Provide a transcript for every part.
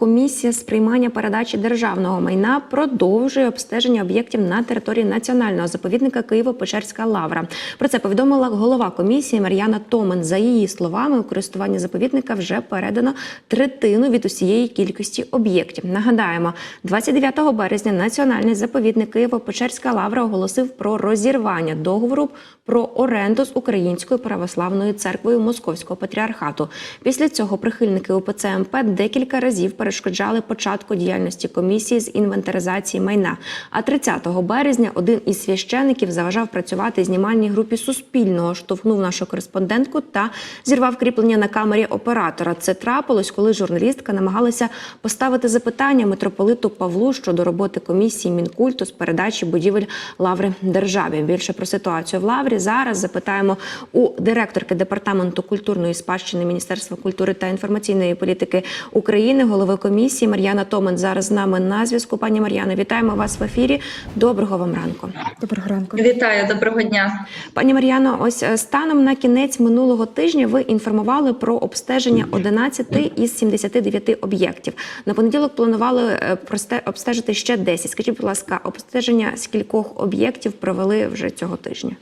комісія з приймання передачі державного майна продовжує обстеження об'єктів на території національного заповідника Києво-Печерська лавра. Про це повідомила голова комісії Мар'яна Томен. За її словами, у користування заповідника вже передано третину від усієї кількості об'єктів. Нагадаємо, 29 березня національний заповідник Києво-Печерська лавра оголосив про розірвання договору про оренду з Українською православною церквою Московського патріархату. Після цього прихильники УПЦ МП декілька разів перешкоджали початку діяльності комісії з інвентаризації майна. А 30 березня один із священиків заважав працювати знімальній групі Суспільного, штовхнув нашу кореспондентку та зірвав кріплення на камері оператора. Це трапилось, коли журналістка намагалася поставити запитання митрополиту Павлу щодо роботи комісії мінкульту з передачі будівель лаври державі. Більше про ситуацію в лаврі зараз запитаємо у директорки департаменту культурної спадщини Міністерства культури та інформаційної політики України, голови комісії Мар'яна Томен. Зараз з нами на зв'язку. Пані Мар'яно, вітаємо вас в ефірі. Доброго вам ранку. Доброго ранку. Вітаю, доброго дня. Пані Мар'яно, ось е, станом на кінець минулого тижня ви інформували про обстеження 11 із 79 об'єктів. На понеділок планували е, просте- обстежити ще 10. Скажіть, будь ласка, обстеження скількох об'єктів провели вже цього тижня?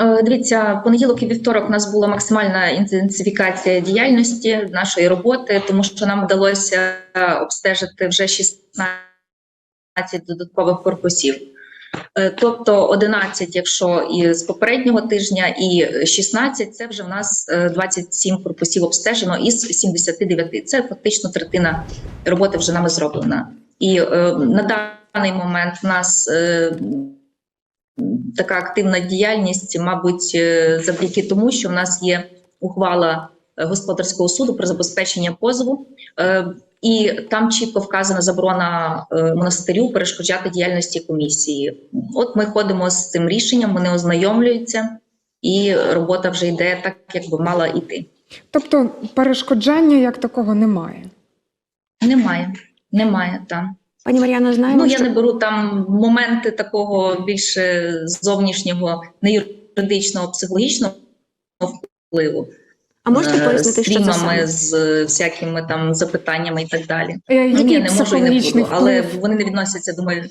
Е, Дивіться, понеділок і вівторок у нас була максимальна інтенсифікація діяльності нашої роботи, тому що нам вдалося обстежити вже 16 додаткових корпусів. Е, Тобто 11, якщо і з попереднього тижня, і 16 – це вже в нас е, 27 корпусів обстежено із 79. Це фактично третина роботи вже нами зроблена. І е, на даний момент в нас е, така активна діяльність, мабуть, е, завдяки тому, що в нас є ухвала е, господарського суду про забезпечення позову, е, і там чітко вказана заборона монастирю перешкоджати діяльності комісії. От ми ходимо з цим рішенням, вони ознайомлюються, і робота вже йде так, як би мала йти. Тобто перешкоджання як такого немає. Немає, немає там. Пані Мар'яно, знаємо, Ну, я що не беру там моменти такого більше зовнішнього, не юридичного, психологічного впливу. а можете е, пояснити, з що це саме? з всякими там запитаннями і так далі. Е, Ну, ні, не можу і не буду, але вони не відносяться до моєї.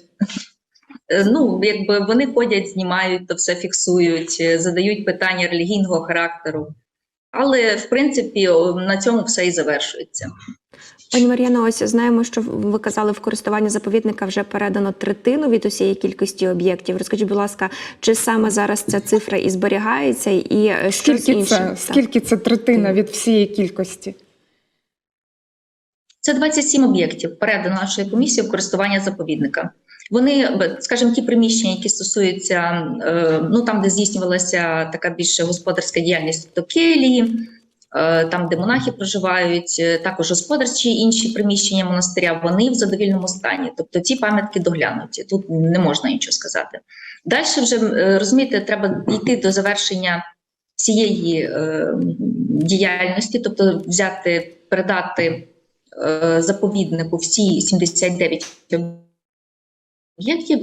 Е, Ну, якби вони ходять, знімають, то все фіксують, е, задають питання релігійного характеру. Але в принципі на цьому все і завершується. Пані Мар'яно, ось знаємо, що ви казали, в користування заповідника вже передано третину від усієї кількості об'єктів. Розкажіть, будь ласка, чи саме зараз ця цифра і зберігається, і е, що Скільки іншим? це? Скільки це третина від всієї кількості? Це 27 об'єктів передано нашої комісії в користування заповідника. Вони, скажімо, ті приміщення, які стосуються е, ну там, де здійснювалася така більше господарська діяльність, тобто келії, е, там, де монахи проживають, е, також господарчі інші приміщення монастиря, вони в задовільному стані. Тобто ці пам'ятки доглянуті. Тут не можна нічого сказати. Далі вже розумієте, треба йти до завершення цієї діяльності, тобто взяти, передати заповіднику всі 79 об'єктів,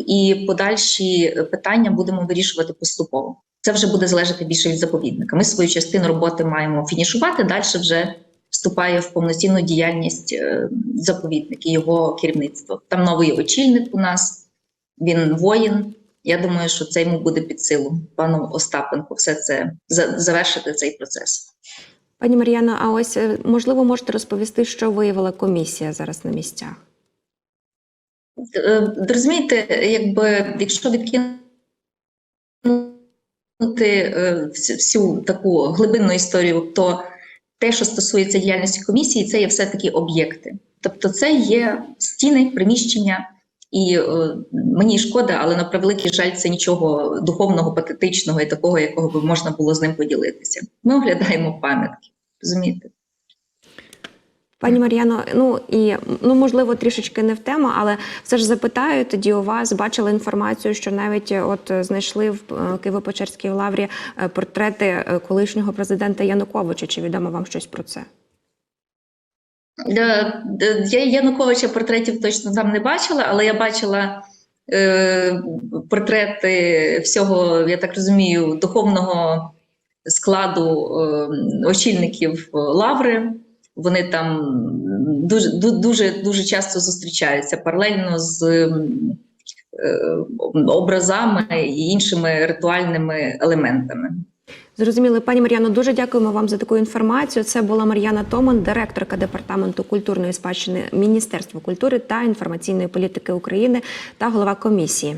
і подальші питання будемо вирішувати поступово. Це вже буде залежати більше від заповідника. Ми свою частину роботи маємо фінішувати. Далі вже вступає в повноцінну діяльність е, заповідник і його керівництво. Там новий очільник у нас, він воїн. Я думаю, що це йому буде під силу пану Остапенку. Все це завершити цей процес. Пані Мар'яно, а ось е, можливо можете розповісти, що виявила комісія зараз на місцях? Е, Розумієте, якби якщо відкинути е, всю, таку глибинну історію, то те, що стосується діяльності комісії, це є все-таки об'єкти. Тобто, це є стіни, приміщення, і е, мені шкода, але на превеликий жаль, це нічого духовного, патетичного і такого, якого би можна було з ним поділитися. Ми оглядаємо пам'ятки, розумієте? Пані Мар'яно, ну і ну можливо трішечки не в тему, але все ж запитаю тоді у вас. Бачила інформацію, що навіть от знайшли в е, Києво-Печерській лаврі е, портрети е, колишнього президента Януковича. Чи відомо вам щось про це? Я Януковича портретів точно там не бачила, але я бачила е, портрети всього, я так розумію, духовного складу е, очільників Лаври. Вони там дуже дуже дуже часто зустрічаються паралельно з е, образами і іншими ритуальними елементами. Зрозуміли, пані Мар'яно, дуже дякуємо вам за таку інформацію. Це була Мар'яна Томан, директорка департаменту культурної спадщини Міністерства культури та інформаційної політики України та голова комісії.